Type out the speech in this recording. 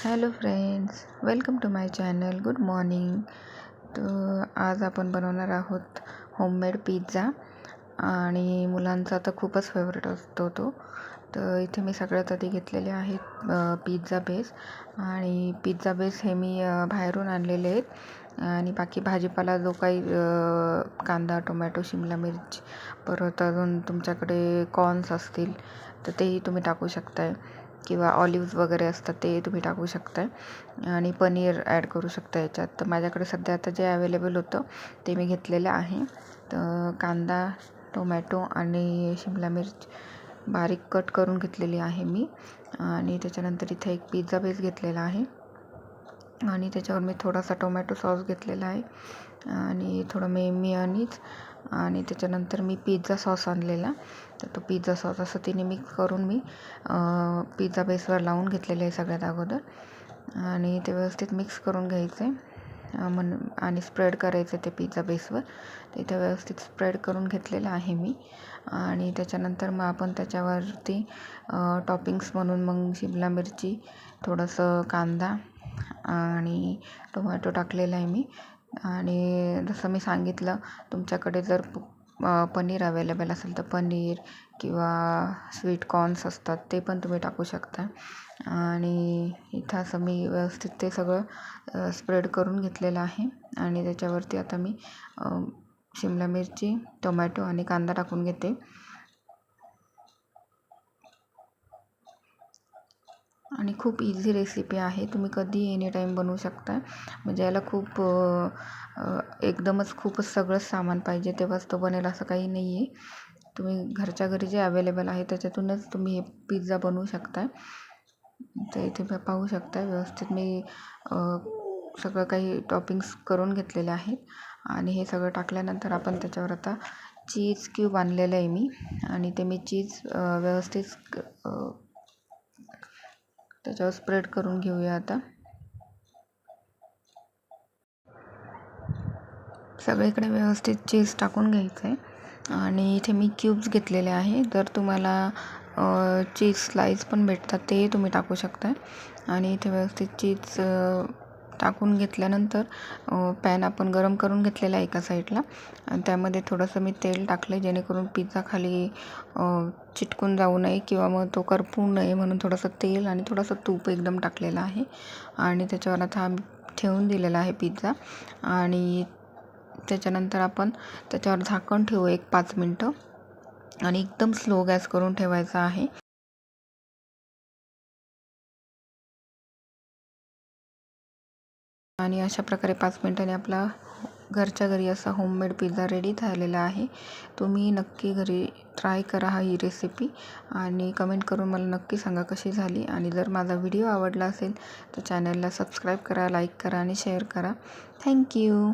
Hello friends welcome to my channel good morning. तर आज आपण बनवणार आहोत होममेड पिझ्झा आणि मुलांचा तर खूपच फेवरेट असतो तो. तर इथे मी सगळ्यात आधी घेतलेले आहेत पिझ्झा बेस आणि पिझ्झा बेस हे मी बाहेरून आणलेले आहेत आणि बाकी भाजीपाला जो काही कांदा टोमॅटो शिमला मिर्च परत अजून तुमच्याकडे कॉर्न्स असतील तर तेही तुम्ही टाकू शकताय. किंवा ऑलिव्ज वगैरे असतात ते तुम्ही टाकू शकता आणि पनीर ॲड करू शकता याच्यात. तर माझ्याकडे सध्या आता जे अवेलेबल होतं ते मी घेतलेलं आहे. तर कांदा टोमॅटो आणि शिमला मिर्च बारीक कट करून घेतलेली आहे मी. आणि त्याच्यानंतर इथे एक पिझ्झा बेस घेतलेला आहे. आणि त्याच्यावर मी थोडासा टोमॅटो सॉस घेतलेला आहे. आणि थोडं मे मिओनीज आणि त्याच्यानंतर मी पिझ्झा सॉस आणलेला. तर तो पिझ्झा सॉस असं तिने मिक्स करून मी पिझ्झा बेसवर लावून घेतलेलं आहे सगळ्यात अगोदर. आणि ते व्यवस्थित मिक्स करून घ्यायचं आहे म्हण आणि स्प्रेड करायचं ते पिझ्झा बेसवर ते इथे व्यवस्थित स्प्रेड करून घेतलेलं आहे मी. आणि त्याच्यानंतर मग आपण त्याच्यावरती टॉपिंग्स म्हणून मग शिमला मिरची थोडंसं कांदा आणि टोमॅटो टाकलेला आहे मी. आणि जसं मी सांगितलं तुमच्याकडे जर पनीर अवेलेबल असेल तर पनीर किंवा स्वीट कॉर्न्स असतात ते पण तुम्ही टाकू शकता. आणि इथं असं मी व्यवस्थित ते सगळं स्प्रेड करून घेतलेलं आहे. आणि त्याच्यावरती आता मी शिमला मिरची टोमॅटो आणि कांदा टाकून घेते. आणि खूप इझी रेसिपी आहे. तुम्ही कधी एनीटाईम बनवू शकता. म्हणजे याला खूप एकदमच खूपच सगळंच सामान पाहिजे. तेव्हाच तो बनेल असं काही नाही आहे तुम्ही घरच्या घरी जे अवेलेबल आहे त्याच्यातूनच तुम्ही हे पिझ्झा बनवू शकता. तर इथे पाहू शकता व्यवस्थित मी सगळं काही टॉपिंग्स करून घेतलेले आहेत. आणि हे सगळं टाकल्यानंतर आपण त्याच्यावर आता चीज क्यूब आणलेलं आहे मी. आणि ते मी चीज व्यवस्थित त्याच्यावर स्प्रेड करून घेऊया आता. सगळीकडे व्यवस्थित चीज टाकून घ्यायचं आहे आणि इथे मी क्यूब्स घेतलेले आहे. जर तुम्हाला चीज स्लाईस पण भेटतात ते तुम्ही टाकू शकता. आणि इथे व्यवस्थित चीज टाकून घेतल्यानंतर पॅन आपण गरम करून घेतलेला आहे एका साईडला. आणि त्यामध्ये थोडंसं मी तेल टाकलं आहे जेणेकरून पिझ्झा खाली चिटकून जाऊ नये किंवा मग तो करपू नये म्हणून थोडंसं तेल आणि थोडंसं तूप एकदम टाकलेलं आहे. आणि त्याच्यावर आता ठेवून दिलेला आहे पिझ्झा आणि त्याच्यानंतर आपण त्याच्यावर झाकण ठेवू एक पाच मिनटं. आणि एकदम स्लो गॅस करून ठेवायचा आहे. आणि अशा प्रकारे पाच मिनटांनी आपला घरच्या घरी असा होममेड पिझ्झा रेडी झालेला आहे. तुम्ही नक्की घरी ट्राय करा हा ही रेसिपी आणि कमेंट करून मला नक्की सांगा कशी झाली. आणि जर माझा व्हिडिओ आवडला असेल तर चॅनलला सबस्क्राईब करा लाईक करा आणि शेअर करा. थँक्यू